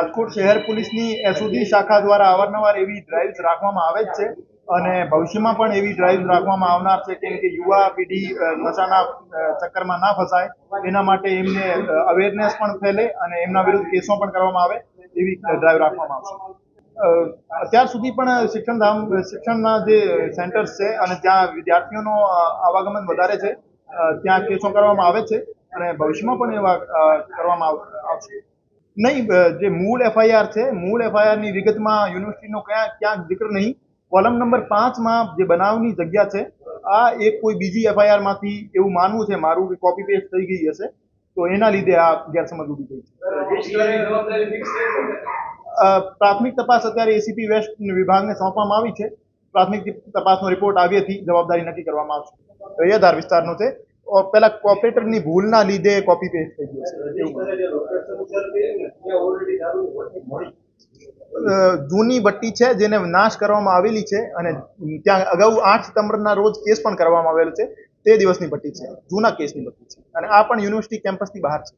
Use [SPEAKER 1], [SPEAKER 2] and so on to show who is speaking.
[SPEAKER 1] રાજકોટ શહેર પોલીસની એસઓજી શાખા દ્વારા અવારનવાર એવી ડ્રાઇવ્સ રાખવામાં આવે જ છે અને ભવિષ્યમાં પણ એવી ડ્રાઇવ રાખવામાં આવનાર છે કેમ કે યુવા પેઢી નશાના ચક્કરમાં ના ફસાય. એના માટે એમને અવેરનેસ પણ ફેલે અને એમના વિરુદ્ધ કેસો પણ કરવામાં આવે એવી ડ્રાઇવ રાખવામાં આવશે. અત્યાર સુધી પણ શિક્ષણધામ, શિક્ષણના જે સેન્ટર્સ છે અને ત્યાં વિદ્યાર્થીઓનો આવાગમન વધારે છે ત્યાં કેસો કરવામાં આવે છે અને ભવિષ્યમાં પણ એવા કરવામાં આવ- આવશે. નહીં જે મૂળ એફઆઈઆર છે મૂળ એફઆઈઆરની વિગતમાં યુનિવર્સિટીનો ક્યાં ક્યાંક જિક્ર નહીં. કોલમ નંબર પાંચમાં જે બનાવની જગ્યા છે આ એક કોઈ બીજી એફઆઈઆરમાંથી એવું માનવું છે મારું કે કોપી પેસ્ટ થઈ ગઈ હશે તો એના લીધે આ ગેરસમજ ઊભી થઈ છે. પ્રાથમિક તપાસ અત્યારે એસીપી વેસ્ટ વિભાગને સોંપવામાં આવી છે. પ્રાથમિક તપાસનો રિપોર્ટ આવ્યેથી જવાબદારી નક્કી કરવામાં આવશે. રૈયાધાર વિસ્તારનો છે. પેલા કોપરેટરની ભૂલના લીધે કોપી પેસ્ટ થઈ ગયું છે. એવું. જૂની ભટ્ટી છે જેને નાશ કરવામાં આવેલી છે અને ત્યાં અગાઉ આઠ સપ્ટેમ્બરના રોજ કેસ પણ કરવામાં આવેલો છે. તે દિવસની ભટ્ટી છે. જૂના કેસની ભટ્ટી છે. અને આ પણ યુનિવર્સિટી કેમ્પસની બહાર છે.